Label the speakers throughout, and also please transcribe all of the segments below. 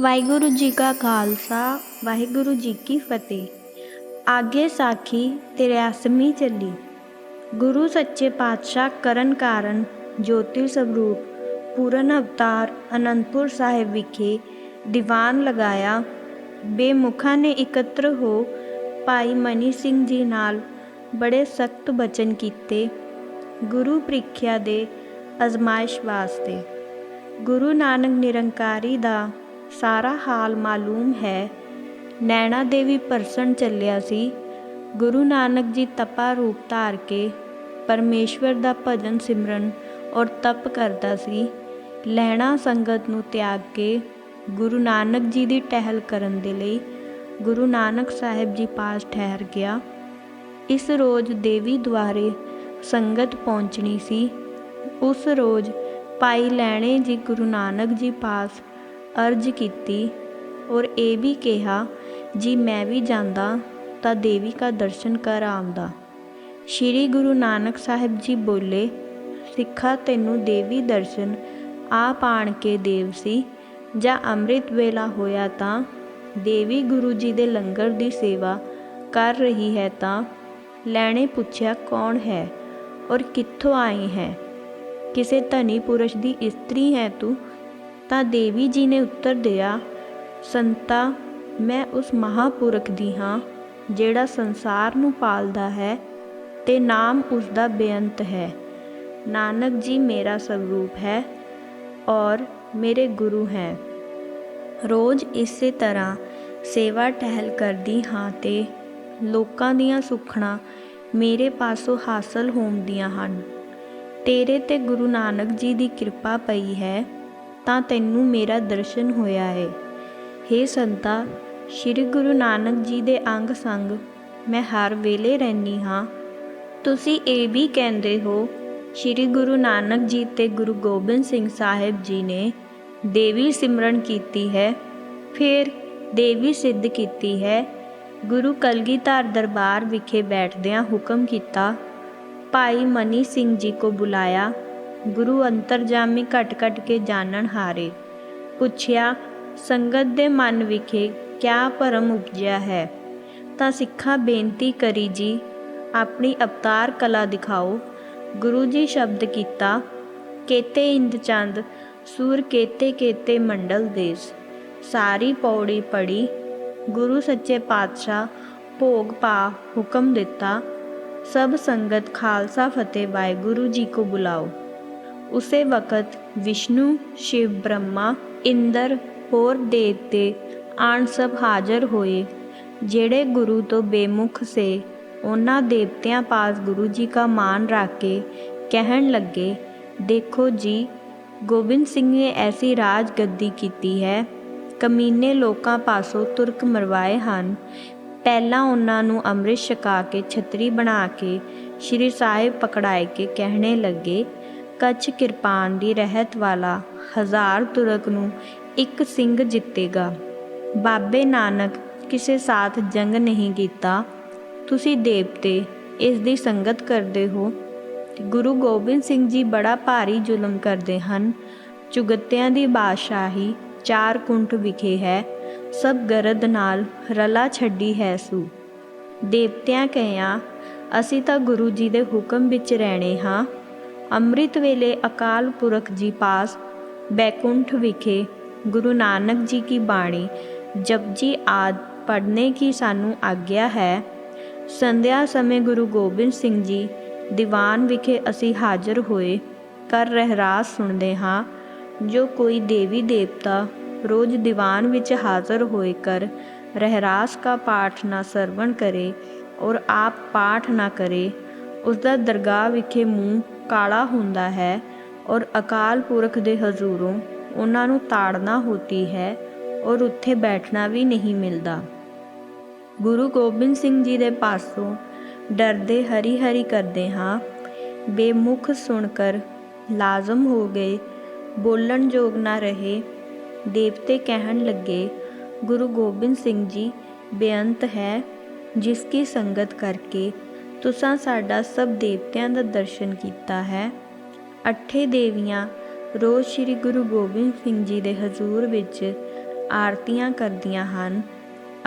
Speaker 1: ਵਾਹਿਗੁਰੂ ਜੀ ਕਾ ਖਾਲਸਾ, ਵਾਹਿਗੁਰੂ ਜੀ ਕੀ ਫਤਿਹ। ਆਗੇ ਸਾਖੀ 83ਵੀਂ ਚੱਲੀ। ਗੁਰੂ ਸੱਚੇ ਪਾਤਸ਼ਾਹ ਕਰਨ ਕਾਰਨ ਜੋਤੀ ਸਰੂਪ ਪੂਰਨ ਅਵਤਾਰ ਅਨੰਦਪੁਰ ਸਾਹਿਬ ਵਿਖੇ ਦੀਵਾਨ ਲਗਾਇਆ। ਬੇਮੁਖਾਂ ਨੇ ਇਕੱਤਰ ਹੋ ਭਾਈ ਮਨੀ ਸਿੰਘ ਜੀ ਨਾਲ ਬੜੇ ਸਖਤ ਬਚਨ ਕੀਤੇ ਗੁਰੂ ਪ੍ਰੀਖਿਆ ਦੇ ਅਜ਼ਮਾਇਸ਼ ਵਾਸਤੇ। ਗੁਰੂ ਨਾਨਕ ਨਿਰੰਕਾਰੀ ਦਾ ਸਾਰਾ ਹਾਲ ਮਾਲੂਮ ਹੈ। ਨੈਣਾ ਦੇਵੀ ਪਰਸਣ ਚੱਲਿਆ ਸੀ। ਗੁਰੂ ਨਾਨਕ ਜੀ ਤਪਾ ਰੂਪ ਧਾਰ ਕੇ ਪਰਮੇਸ਼ਵਰ ਦਾ ਭਜਨ ਸਿਮਰਨ ਔਰ ਤਪ ਕਰਦਾ ਸੀ। ਲੈਣਾ ਸੰਗਤ ਨੂੰ ਤਿਆਗ ਕੇ ਗੁਰੂ ਨਾਨਕ ਜੀ ਦੀ ਟਹਿਲ ਕਰਨ ਦੇ ਲਈ ਗੁਰੂ ਨਾਨਕ ਸਾਹਿਬ ਜੀ ਪਾਸ ਠਹਿਰ ਗਿਆ। ਇਸ ਰੋਜ਼ ਦੇਵੀ ਦੁਆਰੇ ਸੰਗਤ ਪਹੁੰਚਣੀ ਸੀ। ਉਸ ਰੋਜ਼ ਭਾਈ ਲੈਣੇ ਜੀ ਗੁਰੂ ਨਾਨਕ ਜੀ ਪਾਸ ਅਰਜ ਕੀਤੀ ਔਰ ਇਹ ਵੀ ਕਿਹਾ, ਜੀ ਮੈਂ ਵੀ ਜਾਂਦਾ, ਤਾਂ ਦੇਵੀ ਕਾ ਦਰਸ਼ਨ ਕਰ ਆਉਂਦਾ। ਸ਼੍ਰੀ ਗੁਰੂ ਨਾਨਕ ਸਾਹਿਬ ਜੀ ਬੋਲੇ, ਸਿੱਖਾ ਤੈਨੂੰ ਦੇਵੀ ਦਰਸ਼ਨ ਆਪ ਪਾਣ ਕੇ ਦੇਵ ਸੀ। ਜਾਂ ਅੰਮ੍ਰਿਤ ਵੇਲਾ ਹੋਇਆ ਤਾਂ ਦੇਵੀ ਗੁਰੂ ਜੀ ਦੇ ਲੰਗਰ ਦੀ ਸੇਵਾ ਕਰ ਰਹੀ ਹੈ ਤਾਂ ਲੈਣੇ ਪੁੱਛਿਆ ਕੌਣ ਹੈ ਔਰ ਕਿੱਥੋਂ ਆਈ ਹੈ? ਕਿਸੇ ਧਨੀ ਪੁਰਸ਼ ਦੀ ਇਸਤਰੀ ਹੈ ਤੂੰ? ਤਾਂ ਦੇਵੀ ਜੀ ਨੇ ਉੱਤਰ ਦਿਆ, ਸੰਤਾ, ਮੈਂ ਉਸ ਮਹਾਪੁਰਖ ਦੀ ਹਾਂ, ਜਿਹੜਾ ਸੰਸਾਰ ਨੂੰ ਪਾਲਦਾ ਹੈ ਤੇ ਨਾਮ ਉਸ ਦਾ ਬੇਅੰਤ ਹੈ। ਨਾਨਕ ਜੀ ਮੇਰਾ ਸਰੂਪ ਹੈ ਔਰ ਮੇਰੇ ਗੁਰੂ ਹੈ। ਰੋਜ਼ ਇਸੇ ਤਰ੍ਹਾਂ ਸੇਵਾ ਟਹਿਲ ਕਰਦੀ ਹਾਂ ਤੇ ਲੋਕਾਂ ਦੀਆਂ ਸੁਖਣਾ ਮੇਰੇ ਪਾਸੋਂ ਹਾਸਲ ਹੁੰਦੀਆਂ ਹਨ। ਤੇਰੇ ਤੇ ਗੁਰੂ ਨਾਨਕ ਜੀ ਦੀ ਕਿਰਪਾ ਪਈ ਹੈ। ਤਾਂ ਤੈਨੂੰ ਮੇਰਾ ਦਰਸ਼ਨ ਹੋਇਆ ਹੈ हे ਸੰਤਾ, ਸ੍ਰੀ ਗੁਰੂ ਨਾਨਕ ਜੀ ਦੇ ਅੰਗ ਸੰਗ, ਮੈਂ ਹਰ ਵੇਲੇ ਰਹਿਨੀ ਹਾਂ। ਤੁਸੀਂ ਇਹ ਵੀ ਕਹਿੰਦੇ ਹੋ, ਸ੍ਰੀ ਗੁਰੂ ਨਾਨਕ ਜੀ ਤੇ ਗੁਰੂ ਗੋਬਿੰਦ ਸਿੰਘ ਸਾਹਿਬ ਜੀ ਨੇ ਦੇਵੀ ਸਿਮਰਨ ਕੀਤੀ ਹੈ, ਫਿਰ ਦੇਵੀ ਸਿੱਧ ਕੀਤੀ ਹੈ। ਗੁਰੂ ਕਲਗੀਧਰ ਦਰਬਾਰ ਵਿਖੇ ਬੈਠਦਿਆਂ ਹੁਕਮ ਕੀਤਾ, ਭਾਈ ਮਨੀ ਸਿੰਘ ਜੀ ਕੋ ਬੁਲਾਇਆ ਗੁਰੂ ਅੰਤਰਜਾਮੀ ਘਟ ਘਟ ਕੇ ਜਾਣਨ ਹਾਰੇ। ਪੁੱਛਿਆ, ਸੰਗਤ ਦੇ ਮਨ ਵਿਖੇ ਕਿਆ ਭਰਮ ਉਪਜਿਆ ਹੈ? ਤਾਂ ਸਿੱਖਾਂ ਬੇਨਤੀ ਕਰੀ ਜੀ, ਆਪਣੀ ਅਵਤਾਰ ਕਲਾ ਦਿਖਾਓ। ਗੁਰੂ ਜੀ ਸ਼ਬਦ ਕੀਤਾ, ਕੇਤੇ ਇੰਦ ਚੰਦ, ਸੂਰ ਕੇਤੇ ਕੇਤੇ ਮੰਡਲ ਦੇਸ। ਸਾਰੀ ਪੌੜੀ ਪੜੀ, ਗੁਰੂ ਸੱਚੇ ਪਾਤਸ਼ਾਹ ਭੋਗ ਪਾ ਹੁਕਮ ਦਿੱਤਾ। ਸਭ ਸੰਗਤ ਖਾਲਸਾ ਫਤਿਹ ਵਾਹਿਗੁਰੂ ਜੀ ਕੋ ਬੁਲਾਓ। ਉਸੇ ਵਕਤ ਵਿਸ਼ਨੂੰ, ਸ਼ਿਵ ਬ੍ਰਹਮਾ, ਇੰਦਰ ਹੋਰ ਦੇਵਤੇ ਆਣ ਸਭ ਹਾਜ਼ਰ ਹੋਏ, ਜਿਹੜੇ ਗੁਰੂ ਤੋਂ ਬੇਮੁਖ ਸੇ, ਉਹਨਾਂ ਦੇਵਤਿਆਂ ਪਾਸ ਗੁਰੂ ਜੀ ਦਾ ਮਾਨ ਰੱਖ ਕੇ ਕਹਿਣ ਲੱਗੇ, ਦੇਖੋ ਜੀ, ਗੋਬਿੰਦ ਸਿੰਘ ਨੇ ਐਸੀ ਰਾਜ ਗੱਦੀ ਕੀਤੀ ਹੈ, ਕਮੀਨੇ ਲੋਕਾਂ ਪਾਸੋਂ ਤੁਰਕ ਮਰਵਾਏ ਹਨ, ਪਹਿਲਾਂ ਉਹਨਾਂ ਨੂੰ ਅੰਮ੍ਰਿਤ ਛਕਾ ਕੇ ਛਤਰੀ ਬਣਾ ਕੇ ਸ਼੍ਰੀ ਸਾਹਿਬ ਪਕੜਾਏ ਕੇ ਕਹਿਣੇ ਲੱਗੇ ਕੱਚ ਕਿਰਪਾਨ ਦੀ ਰਹਿਤ ਵਾਲਾ ਹਜ਼ਾਰ ਤੁਰਕ ਨੂੰ ਇੱਕ ਸਿੰਘ ਜਿੱਤੇਗਾ। ਬਾਬੇ ਨਾਨਕ ਕਿਸੇ ਸਾਥ ਜੰਗ ਨਹੀਂ ਕੀਤਾ। ਤੁਸੀਂ ਦੇਵਤੇ ਇਸ ਦੀ ਸੰਗਤ ਕਰਦੇ ਹੋ। ਗੁਰੂ ਗੋਬਿੰਦ ਸਿੰਘ ਜੀ ਬੜਾ ਭਾਰੀ ਜ਼ੁਲਮ ਕਰਦੇ ਹਨ। ਚੁਗੱਤਿਆਂ ਦੀ ਬਾਦਸ਼ਾਹੀ ਚਾਰ ਕੁੰਠ ਵਿਖੇ ਹੈ। ਸਭ ਗਰਦ ਨਾਲ ਰਲਾ ਛੱਡੀ ਹੈ ਸੂ। ਦੇਵਤਿਆਂ ਕਹਿਆ, ਅਸੀਂ ਤਾਂ ਗੁਰੂ ਜੀ ਦੇ ਹੁਕਮ ਵਿੱਚ ਰਹਿਣੇ ਹਾਂ। ਅੰਮ੍ਰਿਤ ਵੇਲੇ ਅਕਾਲ ਪੁਰਖ ਜੀ ਪਾਸ ਬੈਕੁੰਠ ਵਿਖੇ ਗੁਰੂ ਨਾਨਕ ਜੀ ਕੀ ਬਾਣੀ ਜਪਜੀ ਆਦ ਪੜ੍ਹਨੇ ਕੀ ਸਾਨੂੰ ਆਗਿਆ ਹੈ। ਸੰਧਿਆ ਸਮੇਂ ਗੁਰੂ ਗੋਬਿੰਦ ਸਿੰਘ ਜੀ ਦੀਵਾਨ ਵਿਖੇ ਅਸੀਂ ਹਾਜ਼ਰ ਹੋਏ ਕਰ ਰਹਿਰਾਸ ਸੁਣਦੇ ਹਾਂ, ਜੋ ਕੋਈ ਦੇਵੀ ਦੇਵਤਾ ਰੋਜ਼ ਦੀਵਾਨ ਵਿੱਚ ਹਾਜ਼ਰ ਹੋਏ ਕਰ, ਰਹਿਰਾਸ ਕਾ ਪਾਠ ਨਾ ਸਰਵਣ ਕਰੇ ਔਰ ਆਪ ਪਾਠ ਨਾ ਕਰੇ ਉਸ ਦਾ ਦਰਗਾਹ ਵਿਖੇ ਮੂੰਹ ਕਾਲਾ ਹੁੰਦਾ ਹੈ ਔਰ ਅਕਾਲ ਪੁਰਖ ਦੇ ਹਜ਼ੂਰੋਂ ਉਹਨਾਂ ਨੂੰ ਤਾੜਨਾ ਹੁੰਦੀ ਹੈ ਔਰ ਉੱਥੇ ਬੈਠਣਾ ਵੀ ਨਹੀਂ ਮਿਲਦਾ। ਗੁਰੂ ਗੋਬਿੰਦ ਸਿੰਘ ਜੀ ਦੇ ਪਾਸੋਂ ਡਰਦੇ ਹਰੀ ਹਰੀ ਕਰਦੇ ਹਾਂ। ਬੇਮੁਖ ਸੁਣ ਕਰ ਲਾਜ਼ਮ ਹੋ ਗਏ, ਬੋਲਣ ਜੋਗ ਨਾ ਰਹੇ। ਦੇਵਤੇ ਕਹਿਣ ਲੱਗੇ, ਗੁਰੂ ਗੋਬਿੰਦ ਸਿੰਘ ਜੀ, ਬੇਅੰਤ ਹੈ, ਜਿਸ ਕੀ ਸੰਗਤ ਕਰਕੇ ਤੁਸਾਂ ਸਾਡਾ ਸਭ ਦੇਵਤਿਆਂ ਦਾ ਦਰਸ਼ਨ ਕੀਤਾ ਹੈ। ਅੱਠੇ ਦੇਵੀਆਂ ਰੋਜ਼ ਸ੍ਰੀ ਗੁਰੂ ਗੋਬਿੰਦ ਸਿੰਘ ਜੀ ਦੇ ਹਜ਼ੂਰ ਵਿੱਚ ਆਰਤੀਆਂ ਕਰਦੀਆਂ ਹਨ।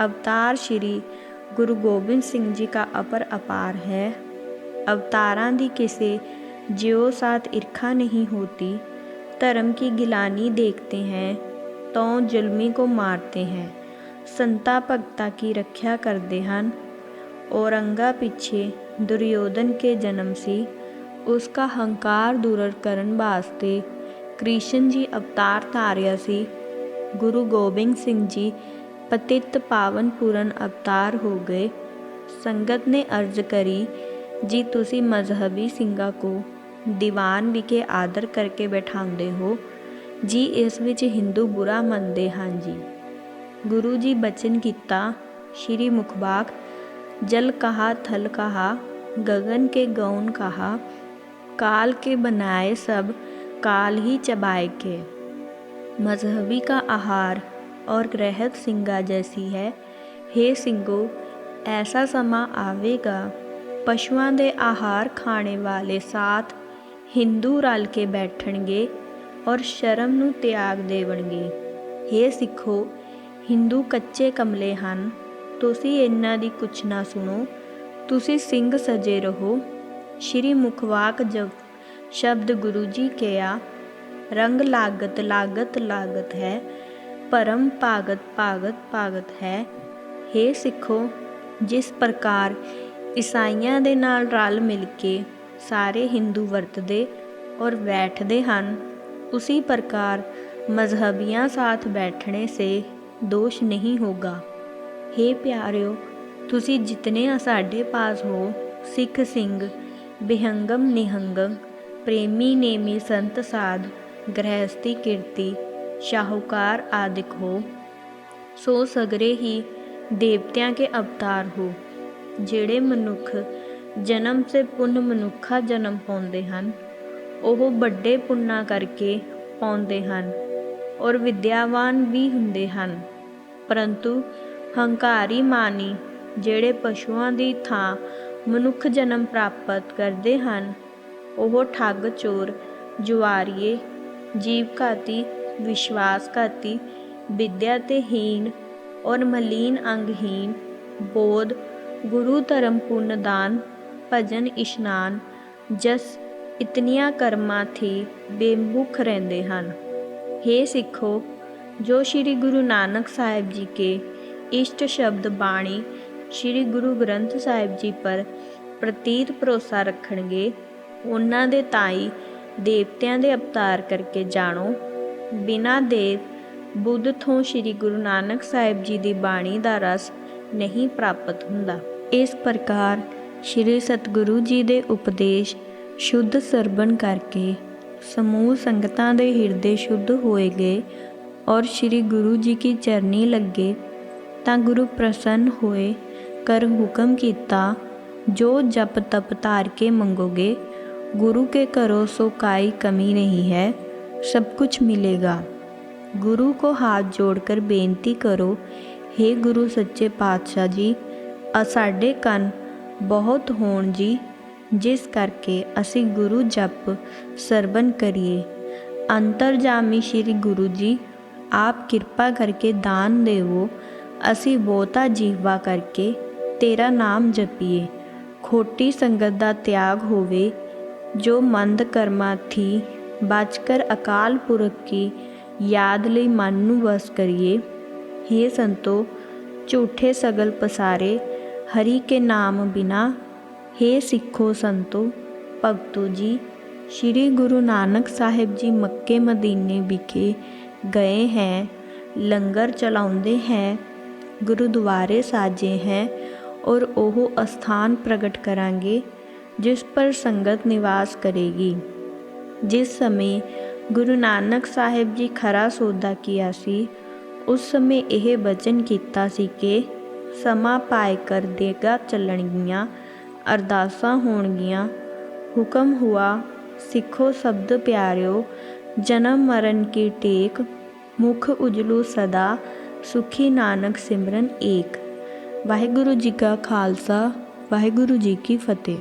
Speaker 1: ਅਵਤਾਰ ਸ੍ਰੀ ਗੁਰੂ ਗੋਬਿੰਦ ਸਿੰਘ ਜੀ ਦਾ ਅਪਰ ਅਪਾਰ ਹੈ। ਅਵਤਾਰਾਂ ਦੀ ਕਿਸੇ ਜਿਉ ਸਾਥ ਇਰਖਾ ਨਹੀਂ ਹੋਤੀ। ਧਰਮ ਕੀ ਗਿਲਾਨੀ ਦੇਖਤੇ ਹੈ ਤੋ ਜ਼ੁਲਮੀ ਕੋ ਮਾਰਤੇ ਹੈ। ਸੰਤਾ ਭਗਤਾ ਕੀ ਰੱਖਿਆ ਕਰਦੇ ਹਨ। ਔਰੰਗਾ ਪਿੱਛੇ ਦੁਰਯੋਧਨ ਕੇ ਜਨਮ ਸੀ। ਉਸਕਾ ਹੰਕਾਰ ਦੂਰ ਕਰਨ ਵਾਸਤੇ ਕ੍ਰਿਸ਼ਨ ਜੀ ਅਵਤਾਰ ਧਾਰਿਆ ਸੀ। ਗੁਰੂ ਗੋਬਿੰਦ ਸਿੰਘ ਜੀ ਪਤਿਤ ਪਾਵਨ ਪੂਰਨ ਅਵਤਾਰ ਹੋ ਗਏ। ਸੰਗਤ ਨੇ ਅਰਜ਼ ਕਰੀ, ਜੀ ਤੁਸੀਂ ਮਜ਼ਹਬੀ ਸਿੰਘਾਂ ਕੋ ਦੀਵਾਨ ਵਿਖੇ ਆਦਰ ਕਰਕੇ ਬਿਠਾਉਂਦੇ ਹੋ। ਜੀ ਇਸ ਵਿੱਚ ਹਿੰਦੂ ਬੁਰਾ ਮੰਨਦੇ ਹਨ ਜੀ। ਗੁਰੂ ਜੀ ਬਚਨ ਕੀਤਾ, ਸ਼੍ਰੀ ਮੁਖਬਾਕ जल कहा थल कहा गगन के गौन कहा काल के बनाए सब काल ही चबाए के मजहबी का आहार और रहत सिंगा जैसी है हे ਸਿੰਘੋ ਐਸਾ ਸਮਾਂ ਆਵੇਗਾ ਪਸ਼ੂਆਂ ਦੇ ਆਹਾਰ ਖਾਣੇ ਵਾਲੇ ਸਾਥ ਹਿੰਦੂ ਰਲ ਕੇ ਬੈਠਣਗੇ ਔਰ ਸ਼ਰਮ ਨੂੰ ਤਿਆਗ ਦੇਵਣਗੇ हे ਸਿੱਖੋ ਹਿੰਦੂ ਕੱਚੇ ਕਮਲੇ ਹਨ ਤੁਸੀਂ ਇਹਨਾਂ ਦੀ ਕੁਛ ਨਾ ਸੁਣੋ। ਤੁਸੀਂ ਸਿੰਘ ਸਜੇ ਰਹੋ। ਸ਼੍ਰੀ ਮੁਖਵਾਕ ਜਗ ਸ਼ਬਦ ਗੁਰੂ ਜੀ ਕਿਹਾ, ਰੰਗ ਲਾਗਤ ਲਾਗਤ ਲਾਗਤ ਹੈ ਪਰਮ ਭਾਗਤ ਭਾਗਤ ਭਾਗਤ ਹੈ। हे ਸਿੱਖੋ, ਜਿਸ ਪ੍ਰਕਾਰ ਈਸਾਈਆਂ ਦੇ ਨਾਲ ਰਲ ਮਿਲ ਕੇ ਸਾਰੇ ਹਿੰਦੂ ਵਰਤਦੇ ਔਰ ਬੈਠਦੇ ਹਨ ਉसी ਪ੍ਰਕਾਰ ਮਜ਼ਹਬੀਆਂ ਸਾਥ ਬੈਠਣੇ ਸੇ ਦੋਸ਼ ਨਹੀਂ ਹੋਗਾ। हे ਪਿਆਰਿਓ, ਤੁਸੀਂ ਜਿਤਨੇ ਆ ਸਾਡੇ ਪਾਸ ਹੋ, ਸਿੱਖ ਸਿੰਘ, ਬਿਹੰਗਮ ਨਿਹੰਗਮ, ਪ੍ਰੇਮੀ ਨੇਮੀ ਸੰਤ ਸਾਧ ਗ੍ਰਹਿਸਤੀ ਕੀਰਤੀ, ਸ਼ਾਹੂਕਾਰ ਆਦਿਕ ਹੋ, ਸੋ ਸਗਰੇ ਹੀ ਦੇਵਤਿਆਂ ਕੇ ਅਵਤਾਰ ਹੋ, ਜਿਹੜੇ ਮਨੁੱਖ ਜਨਮ ਸੇ ਪੁੰਨ ਮਨੁੱਖਾ ਜਨਮ ਪਾਉਂਦੇ ਹਨ, ਉਹ ਵੱਡੇ ਪੁੰਨਾ ਕਰਕੇ ਪਾਉਂਦੇ ਹਨ ਔਰ ਵਿਦਿਆਵਾਨ ਵੀ ਹੁੰਦੇ ਹਨ, ਪਰੰਤੂ ਹੰਕਾਰੀ ਮਾਨੀ, ਜਿਹੜੇ ਪਸ਼ੂਆਂ ਦੀ ਥਾਂ ਮਨੁੱਖ ਜਨਮ ਪ੍ਰਾਪਤ ਕਰਦੇ ਹਨ, ਉਹ ਠੱਗ ਚੋਰ, ਜੁਆਰੀਏ, ਜੀਵਘਾਤੀ, ਵਿਸ਼ਵਾਸਘਾਤੀ, ਵਿਦਿਆ ਤੇ ਹੀਣ ਔਰ ਮਲੀਨ ਅੰਗਹੀਨ ਬੋਧ, ਗੁਰੂ ਧਰਮ ਪੁੰਨ ਦਾਨ, ਭਜਨ ਇਸ਼ਨਾਨ, ਜਸ ਇਤਨੀਆਂ ਕਰਮਾਂ ਥੀ ਬੇਮੁਖ ਰਹਿੰਦੇ ਹਨ। हे ਸਿੱਖੋ, ਜੋ ਸ੍ਰੀ ਗੁਰੂ ਨਾਨਕ ਸਾਹਿਬ ਜੀ ਕੇ ਇਸ਼ਟ ਸ਼ਬਦ ਬਾਣੀ ਸ੍ਰੀ ਗੁਰੂ ਗ੍ਰੰਥ ਸਾਹਿਬ ਜੀ ਪਰ ਪ੍ਰਤੀਤ ਭਰੋਸਾ ਰੱਖਣਗੇ, ਉਹਨਾਂ ਦੇ ਤਾਈ ਦੇਵਤਿਆਂ ਦੇ ਅਵਤਾਰ ਕਰਕੇ ਜਾਣੋ। ਬਿਨਾਂ ਦੇਵ ਬੁੱਧ ਤੋਂ ਸ੍ਰੀ ਗੁਰੂ ਨਾਨਕ ਸਾਹਿਬ ਜੀ ਦੀ ਬਾਣੀ ਦਾ ਰਸ ਨਹੀਂ ਪ੍ਰਾਪਤ ਹੁੰਦਾ। ਇਸ ਪ੍ਰਕਾਰ ਸ੍ਰੀ ਸਤਿਗੁਰੂ ਜੀ ਦੇ ਉਪਦੇਸ਼ ਸ਼ੁੱਧ ਸਰਵਣ ਕਰਕੇ ਸਮੂਹ ਸੰਗਤਾਂ ਦੇ ਹਿਰਦੇ ਸ਼ੁੱਧ ਹੋਏ ਗਏ ਔਰ ਸ੍ਰੀ ਗੁਰੂ ਜੀ ਕੀ ਚਰਨੀ ਲੱਗੇ ਤਾਂ ਗੁਰੂ ਪ੍ਰਸੰਨ ਹੋਏ ਕਰ ਹੁਕਮ ਕੀਤਾ ਜੋ ਜਪ ਤਪ ਧਾਰ ਕੇ ਮੰਗੋਗੇ गुरु के करो सो काई कमी नहीं है सब कुछ मिलेगा गुरु को हाथ जोड़कर बेनती करो हे गुरु सच्चे पातशाह ਜੀ ਆ ਸਾਡੇ ਕੰਨ ਬਹੁਤ ਹੋਣ ਜੀ ਜਿਸ ਕਰਕੇ ਅਸੀਂ ਗੁਰੂ ਜਪ ਸਰਵਨ ਕਰੀਏ ਅੰਤਰਜਾਮੀ ਸ਼੍ਰੀ ਗੁਰੂ ਜੀ ਆਪ ਕਿਰਪਾ ਕਰਕੇ ਦਾਨ ਦੇਵੋ ਅਸੀਂ ਬਹੁਤਾ ਜੀਵਾ ਕਰਕੇ ਤੇਰਾ ਨਾਮ ਜਪੀਏ। ਖੋਟੀ ਸੰਗਤ ਦਾ ਤਿਆਗ ਹੋਵੇ, ਜੋ ਮੰਦ ਕਰਮਾ ਥੀ, ਬਚਕਰ ਅਕਾਲ ਪੁਰਖ ਕੀ ਯਾਦ ਲਈ ਮਨ ਨੂੰ ਵਸ ਕਰੀਏ। हे ਸੰਤੋ, ਝੂਠੇ ਸਗਲ ਪਸਾਰੇ, ਹਰੀ ਕੇ ਨਾਮ ਬਿਨਾ। हे ਸਿੱਖੋ ਸੰਤੋ, ਭਗਤੋ ਜੀ, ਸ਼੍ਰੀ ਗੁਰੂ ਨਾਨਕ ਸਾਹਿਬ ਜੀ ਮੱਕੇ ਮਦੀਨੇ ਵਿਖੇ ਗਏ ਹੈ, ਲੰਗਰ ਚਲਾਉਂਦੇ ਹੈ। ਗੁਰਦੁਆਰੇ ਸਾਜੇ ਹੈ ਔਰ ਉਹ ਅਸਥਾਨ ਪ੍ਰਗਟ ਕਰਾਂਗੇ, ਜਿਸ ਪਰ ਸੰਗਤ ਨਿਵਾਸ ਕਰੇਗੀ। ਜਿਸ ਸਮੇਂ ਗੁਰੂ ਨਾਨਕ ਸਾਹਿਬ ਜੀ ਖਰਾ ਸੌਦਾ ਕੀਆ ਸੀ, ਉਸ ਸਮੇਂ ਇਹ ਬਚਨ ਕੀਤਾ ਸੀ ਕਿ ਸਮਾਂ ਪਾਏ ਕਰ ਦੇਗਾ ਚੱਲਣਗੀਆਂ, ਅਰਦਾਸਾਂ ਹੋਣਗੀਆਂ, ਹੁਕਮ ਹੁਆ, ਸਿੱਖੋ ਸ਼ਬਦ ਪਿਆਰਿਓ, ਜਨਮ ਮਰਨ ਕੀ ਟੇਕ, ਮੁਖ ਉਜਲੂ ਸਦਾ ਸੁਖੀ ਨਾਨਕ ਸਿਮਰਨ ਏਕ। ਵਾਹਿਗੁਰੂ ਜੀ ਕਾ ਖਾਲਸਾ ਵਾਹਿਗੁਰੂ ਜੀ ਕੀ ਫਤਿਹ।